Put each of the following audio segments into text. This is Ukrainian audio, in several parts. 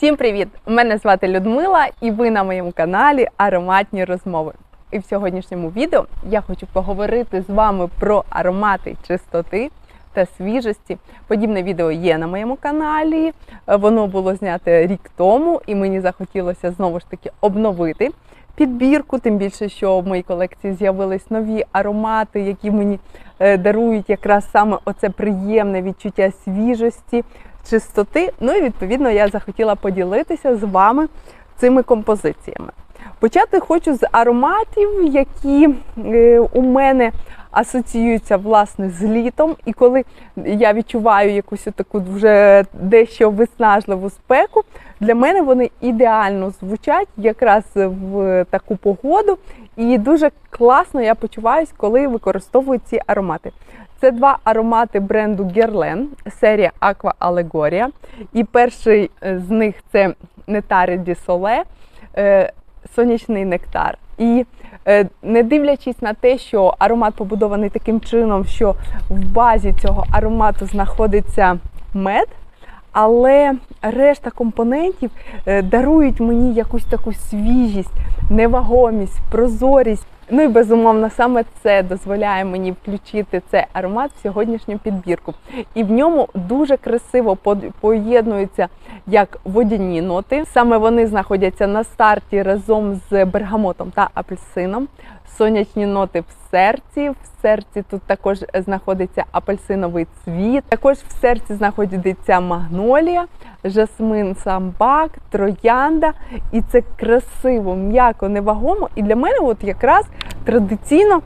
Всім привіт! Мене звати Людмила, і ви на моєму каналі Ароматні розмови. І в сьогоднішньому відео я хочу поговорити з вами про аромати чистоти та свіжості. Подібне відео є на моєму каналі. Воно було знято рік тому, і мені захотілося знову ж таки обновити підбірку. Тим більше, що в моїй колекції з'явились нові аромати, які мені е, дарують якраз саме оце приємне відчуття свіжості, чистоти. Ну і відповідно я захотіла поділитися з вами цими композиціями. Почати хочу з ароматів, які е, у мене асоціюються власне з літом. І коли я відчуваю якусь таку вже дещо виснажливу спеку, для мене вони ідеально звучать якраз в таку погоду. І дуже класно я почуваюсь, коли використовую ці аромати. Це два аромати бренду Guerlain, серія Aqua Allegoria. І перший з них це Нетари Ді Соле, сонячний нектар. І е, не дивлячись на те, що аромат побудований таким чином, що в базі цього аромату знаходиться мед, але решта компонентів е, дарують мені якусь таку свіжість, невагомість, прозорість. Ну і безумовно, саме це дозволяє мені включити цей аромат в сьогоднішню підбірку. І в ньому дуже красиво поєднуються як водяні ноти. Саме вони знаходяться на старті разом з бергамотом та апельсином. Сонячні ноти в серці. В серці тут також знаходиться апельсиновий цвіт. Також в серці знаходиться магнолія, жасмин, самбак, троянда. І це красиво, м'яко, невагомо. І для мене, от якраз традиційно.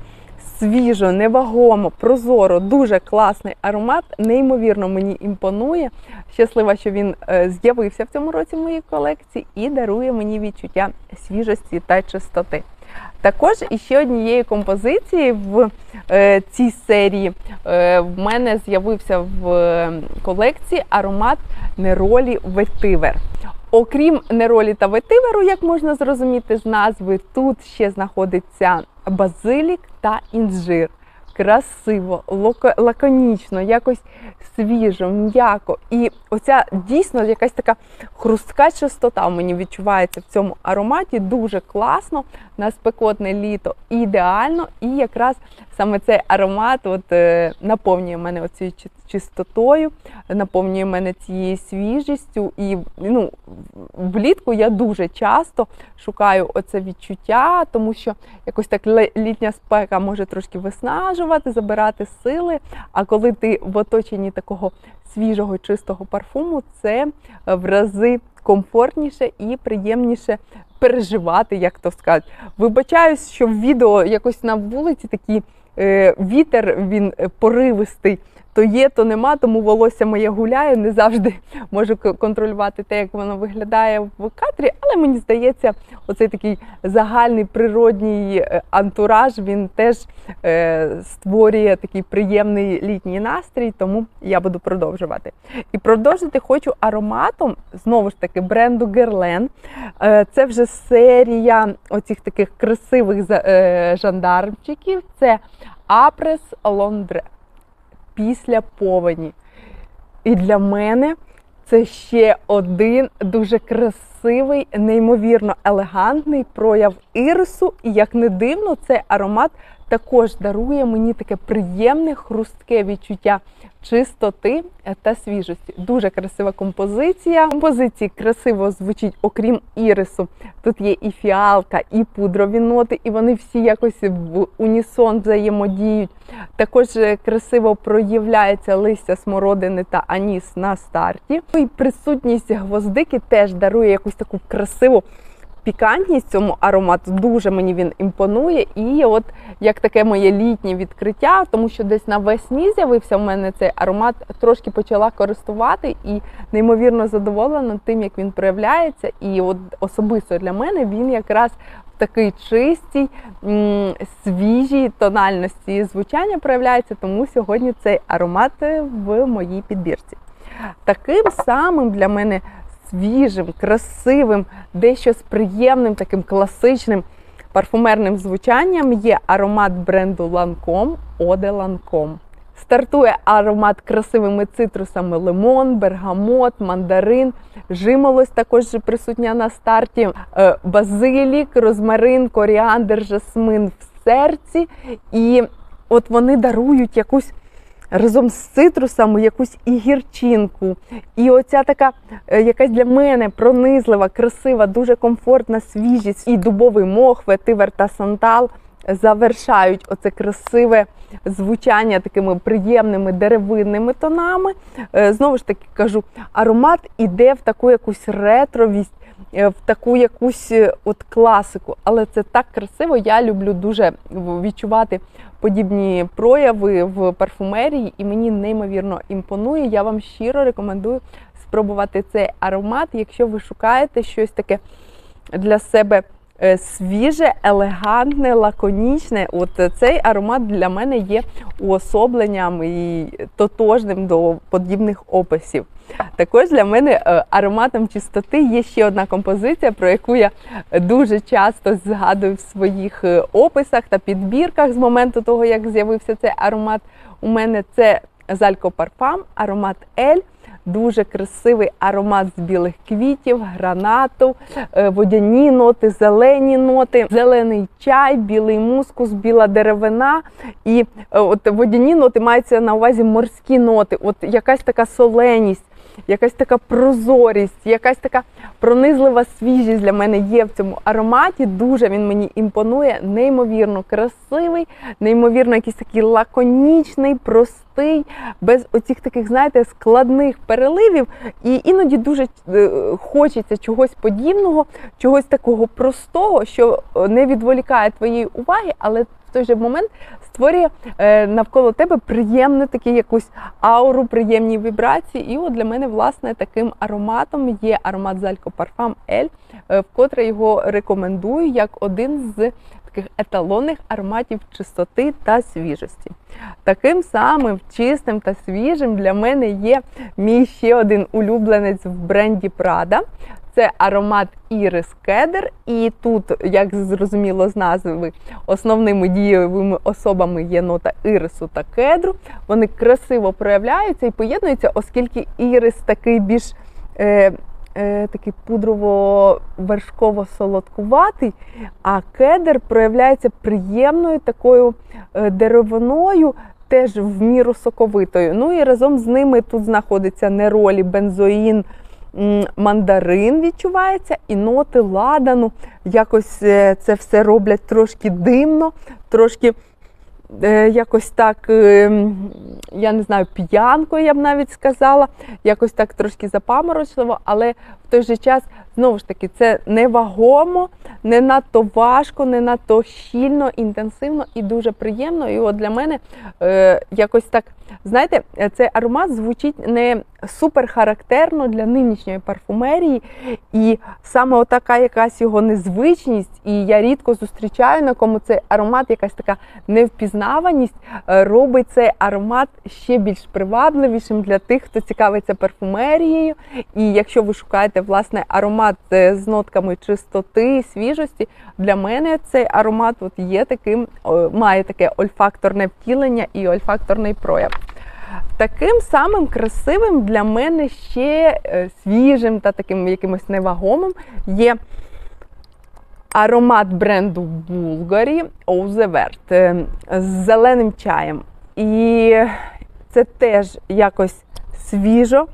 Свіжо, невагомо, прозоро, дуже класний аромат. Неймовірно мені імпонує. Щаслива, що він з'явився в цьому році в моїй колекції і дарує мені відчуття свіжості та чистоти. Також іще однією композицією в е, цій серії е, в мене з'явився в колекції аромат Неролі Ветивер. Окрім неролі та ветиверу, як можна зрозуміти з назви, тут ще знаходиться базилік та інжир. Красиво, лаконічно, якось свіжо, м'яко. І оця дійсно якась така хрустка чистота мені відчувається в цьому ароматі. Дуже класно на спекотне літо. Ідеально. І якраз саме цей аромат от, е, наповнює мене оцією чистотою, наповнює мене цією свіжістю. І ну, влітку я дуже часто шукаю оце відчуття, тому що якось так літня спека може трошки виснажувати, забирати сили. А коли ти в оточенні такого свіжого, чистого парфуму, це в рази комфортніше і приємніше переживати, як то сказати. Вибачаюсь, що в відео якось на вулиці такий е, вітер, він поривистий то є, то нема, тому волосся моє гуляє, не завжди можу контролювати те, як воно виглядає в кадрі. Але мені здається, оцей такий загальний природній е, антураж він теж е, створює такий приємний літній настрій, тому я буду продовжувати. І продовжити хочу ароматом, знову ж таки, бренду Guerlain. Е, це вже серія оцих таких красивих е, жандармчиків. Це Апрес Лондре після повені. І для мене це ще один дуже красивий, неймовірно елегантний прояв ірису. І як не дивно, цей аромат також дарує мені таке приємне хрустке відчуття чистоти та свіжості. Дуже красива композиція. Композиції красиво звучить, окрім ірису. Тут є і фіалка, і пудрові ноти, і вони всі якось в унісон взаємодіють. Також е, красиво проявляється листя смородини та аніс на старті. Ну і присутність гвоздики теж дарує якусь таку красиву пікантність цьому аромату дуже мені він імпонує. І от як таке моє літнє відкриття, тому що десь навесні з'явився в мене цей аромат, трошки почала користувати і неймовірно задоволена тим, як він проявляється. І от особисто для мене він якраз в такий чистій, свіжій тональності звучання проявляється, тому сьогодні цей аромат в моїй підбірці. Таким самим для мене свіжим, красивим, дещо з приємним таким класичним парфумерним звучанням є аромат бренду Lancome Ode Lancome. Стартує аромат красивими цитрусами: лимон, бергамот, мандарин. Жимолость також присутня на старті. Е, Базилік, розмарин, коріандр, жасмин в серці. І от вони дарують якусь разом з цитрусами якусь і гірчинку. І оця така е, якась для мене пронизлива, красива, дуже комфортна свіжість. І дубовий мох, ветивер та сантал завершають оце красиве звучання такими приємними деревинними тонами. Е, Знову ж таки кажу, аромат іде в таку якусь ретровість. Е, В таку якусь е, от класику, але це так красиво. Я люблю дуже відчувати подібні прояви в парфумерії, і мені неймовірно імпонує. Я вам щиро рекомендую спробувати цей аромат, якщо ви шукаєте щось таке для себе свіже, елегантне, лаконічне. От е, цей аромат для мене є уособленням і тотожним до подібних описів. Також для мене е, ароматом чистоти є ще одна композиція, про яку я дуже часто згадую в своїх е, описах та підбірках з моменту того, як з'явився цей аромат. У мене це Залько Парфам, аромат Ель. Дуже красивий аромат з білих квітів, гранату, е, водяні ноти, зелені ноти, зелений чай, білий мускус, біла деревина. І е, от водяні ноти маються на увазі морські ноти, от якась така соленість. Якась така прозорість, якась така пронизлива свіжість для мене є в цьому ароматі. Дуже він мені імпонує, неймовірно красивий, неймовірно якийсь такий лаконічний, простий, без оцих таких, знаєте, складних переливів. І іноді дуже е, хочеться чогось подібного, чогось такого простого, що е, не відволікає твоєї уваги, але той же момент створює е, навколо тебе приємну таку якусь ауру, приємні вібрації. І от для мене, власне, таким ароматом є аромат Залько Парфам Ель, вкотре його рекомендую як один з таких еталонних ароматів чистоти та свіжості. Таким самим чистим та свіжим для мене є мій ще один улюбленець в бренді Prada. Це аромат Iris Кедр, і тут, як зрозуміло з назви, основними дієвими особами є нота ірису та кедру. Вони красиво проявляються і поєднуються, оскільки ірис такий більш е, е, такий пудрово-вершково-солодкуватий, а кедр проявляється приємною такою е, деревиною. Теж в міру соковитою. Ну і разом з ними тут знаходиться неролі, бензоїн, мандарин відчувається, і ноти ладану. Якось е, це все роблять трошки димно, трошки якось так, е, я не знаю, п'янкою, я б навіть сказала, якось так трошки запаморочливо, але той же час, знову ж таки, це невагомо, не надто важко, не надто щільно, інтенсивно і дуже приємно. І от для мене е, якось так, знаєте, цей аромат звучить не супер характерно для нинішньої парфумерії. І саме отака якась його незвичність, і я рідко зустрічаю на кому цей аромат, якась така невпізнаваність, е, робить цей аромат ще більш привабливішим для тих, хто цікавиться парфумерією. І якщо ви шукаєте власне аромат е, з нотками чистоти, свіжості, для мене цей аромат от є таким, має таке ольфакторне втілення і ольфакторний прояв. Таким самим красивим для мене ще е, свіжим та таким якимось невагомим є аромат бренду Bulgari е, з зеленим чаєм. І це теж якось свіжо,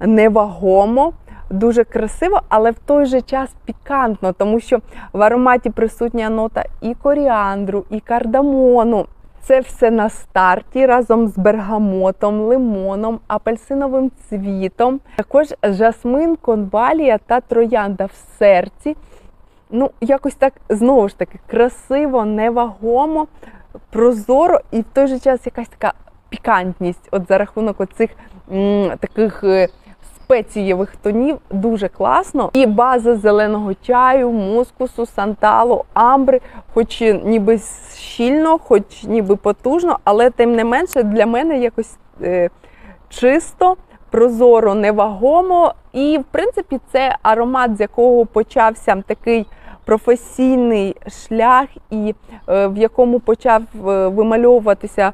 невагомо, дуже красиво, але в той же час пікантно, тому що в ароматі присутня нота і коріандру, і кардамону. Це все на старті разом з бергамотом, лимоном, апельсиновим цвітом. Також жасмин, конвалія та троянда в серці. Ну, якось так знову ж таки красиво, невагомо, прозоро і в той же час якась така пікантність. От за рахунок оцих м, таких е, спецієвих тонів дуже класно. І база зеленого чаю, мускусу, санталу, амбри, хоч ніби щільно, хоч ніби потужно, але тим не менше для мене якось е, чисто. Прозоро, невагомо, і в принципі це аромат, з якого почався такий професійний шлях, і е, в якому почав е, вимальовуватися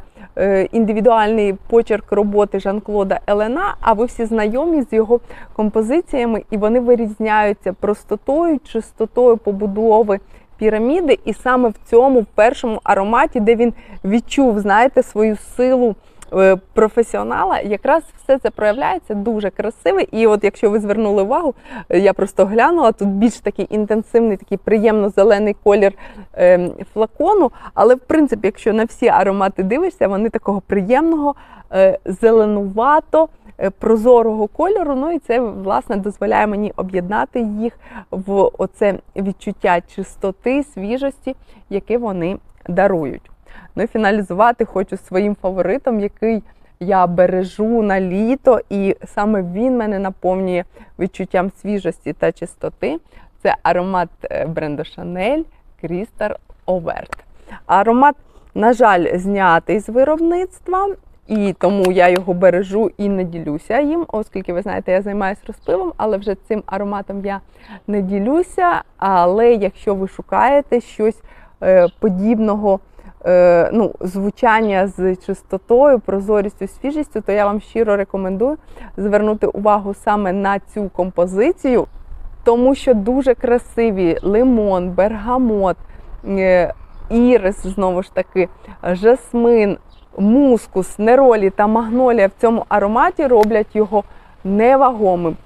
індивідуальний почерк роботи Жан-Клода Елена. А ви всі знайомі з його композиціями, і вони вирізняються простотою, чистотою побудови піраміди. І саме в цьому в першому ароматі, де він відчув, знаєте, свою силу. Е, Професіонала якраз все це проявляється дуже красиво. І от якщо ви звернули увагу, е, я просто глянула тут більш такий інтенсивний, такий приємно зелений колір е, флакону. Але в принципі, якщо на всі аромати дивишся, вони такого приємного, е, зеленувато, прозорого кольору. Ну і це власне дозволяє мені об'єднати їх в оце відчуття чистоти, свіжості, яке вони дарують. Ну і фіналізувати хочу своїм фаворитом, який я бережу на літо, і саме він мене наповнює відчуттям свіжості та чистоти. Це аромат е, бренду Chanel Crystal Overt. Аромат, на жаль, знятий з виробництва, і тому я його бережу і не ділюся їм, оскільки ви знаєте, я займаюся розпивом, але вже цим ароматом я не ділюся. Але якщо ви шукаєте щось е, подібного, е, ну, звучання з чистотою, прозорістю, свіжістю, то я вам щиро рекомендую звернути увагу саме на цю композицію, тому що дуже красиві лимон, бергамот, е, ірис, знову ж таки, жасмин, мускус, неролі та магнолія в цьому ароматі роблять його невагомим.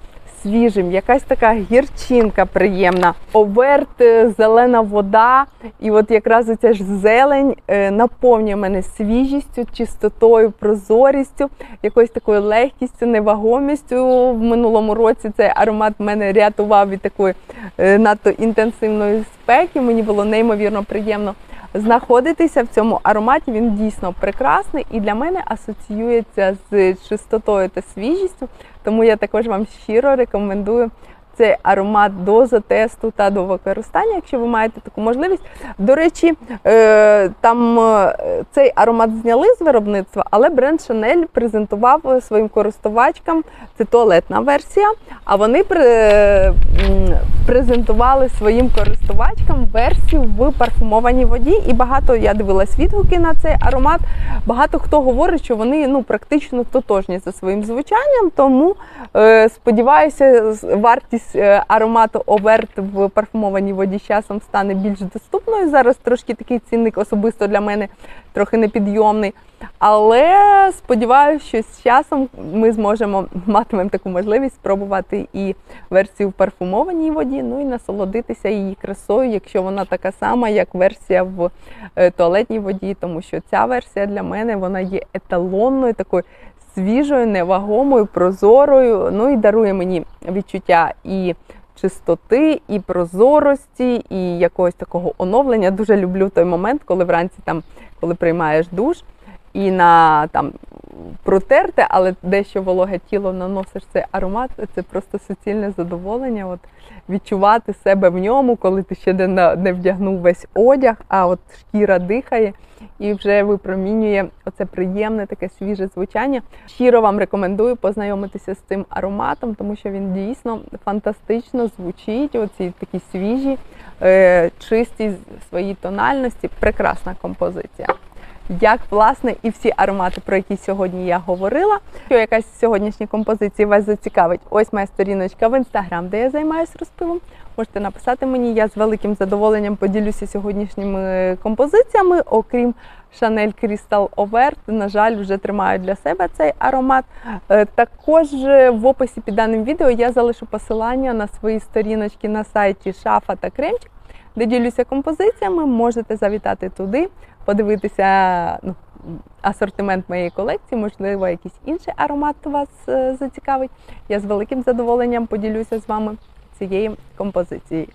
Свіжим, якась така гірчинка приємна, оверт, е, зелена вода, і от якраз оця ж зелень е, наповнює мене свіжістю, чистотою, прозорістю, якоюсь такою легкістю, невагомістю. В минулому році цей аромат мене рятував від такої е, надто інтенсивної спеки. Мені було неймовірно приємно знаходитися в цьому ароматі. Він дійсно прекрасний і для мене асоціюється з чистотою та свіжістю. Тому я також вам щиро рекомендую цей аромат до затесту та до використання, якщо ви маєте таку можливість. До речі, е, там е, цей аромат зняли з виробництва, але бренд Chanel презентував своїм користувачкам це туалетна версія. А вони презентували своїм користувачкам версію в парфумованій воді. І багато я дивилась відгуки на цей аромат. Багато хто говорить, що вони ну практично тотожні за своїм звучанням. Тому е, сподіваюся, вартість е, аромату Оверт в парфумованій воді з часом стане більш доступною. Зараз трошки такий цінник особисто для мене трохи непідйомний. Але сподіваюся, що з часом ми зможемо матимемо таку можливість спробувати і версію в парфумованій воді, ну і насолодитися її красою, якщо вона така сама, як версія в е, туалетній воді, тому що ця версія для мене вона є еталонною, такою свіжою, невагомою, прозорою. Ну і дарує мені відчуття і чистоти, і прозорості, і якогось такого оновлення. Дуже люблю той момент, коли вранці там, коли приймаєш душ. І на там протерте, але дещо вологе тіло наносиш цей аромат. Це просто суцільне задоволення. От відчувати себе в ньому, коли ти ще не, не вдягнув весь одяг, а от шкіра дихає і вже випромінює оце приємне таке свіже звучання. Щиро вам рекомендую познайомитися з цим ароматом, тому що він дійсно фантастично звучить. Оці такі свіжі, е, чисті своїй тональності. Прекрасна композиція як власне і всі аромати, про які сьогодні я говорила. Якщо якась з сьогоднішніх вас зацікавить, ось моя сторіночка в інстаграм, де я займаюся розпивом. Можете написати мені, я з великим задоволенням поділюся сьогоднішніми композиціями, окрім Chanel Crystal Overt, на жаль, вже тримаю для себе цей аромат. Е, Також в описі під даним відео я залишу посилання на свої сторіночки на сайті Шафа та Кремчик, де ділюся композиціями. Можете завітати туди, подивитися ну, асортимент моєї колекції, можливо, якийсь інший аромат вас е, зацікавить. Я з великим задоволенням поділюся з вами цією композицією.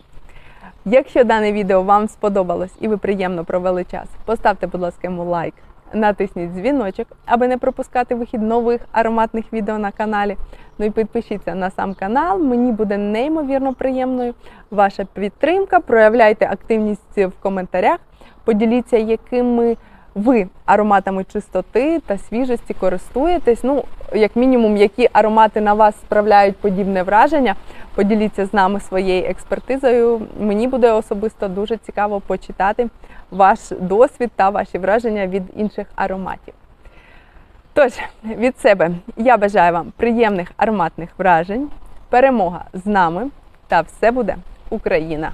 Якщо дане відео вам сподобалось і ви приємно провели час, поставте, будь ласка, йому лайк, натисніть дзвіночок, аби не пропускати вихід нових ароматних відео на каналі. Ну і підпишіться на сам канал. Мені буде неймовірно приємною ваша підтримка. Проявляйте активність в коментарях, поділіться, якими ви ароматами чистоти та свіжості користуєтесь. Ну, як мінімум, які аромати на вас справляють подібне враження. Поділіться з нами своєю експертизою. Мені буде особисто дуже цікаво почитати ваш досвід та ваші враження від інших ароматів. Тож, від себе я бажаю вам приємних ароматних вражень, перемога з нами та все буде Україна!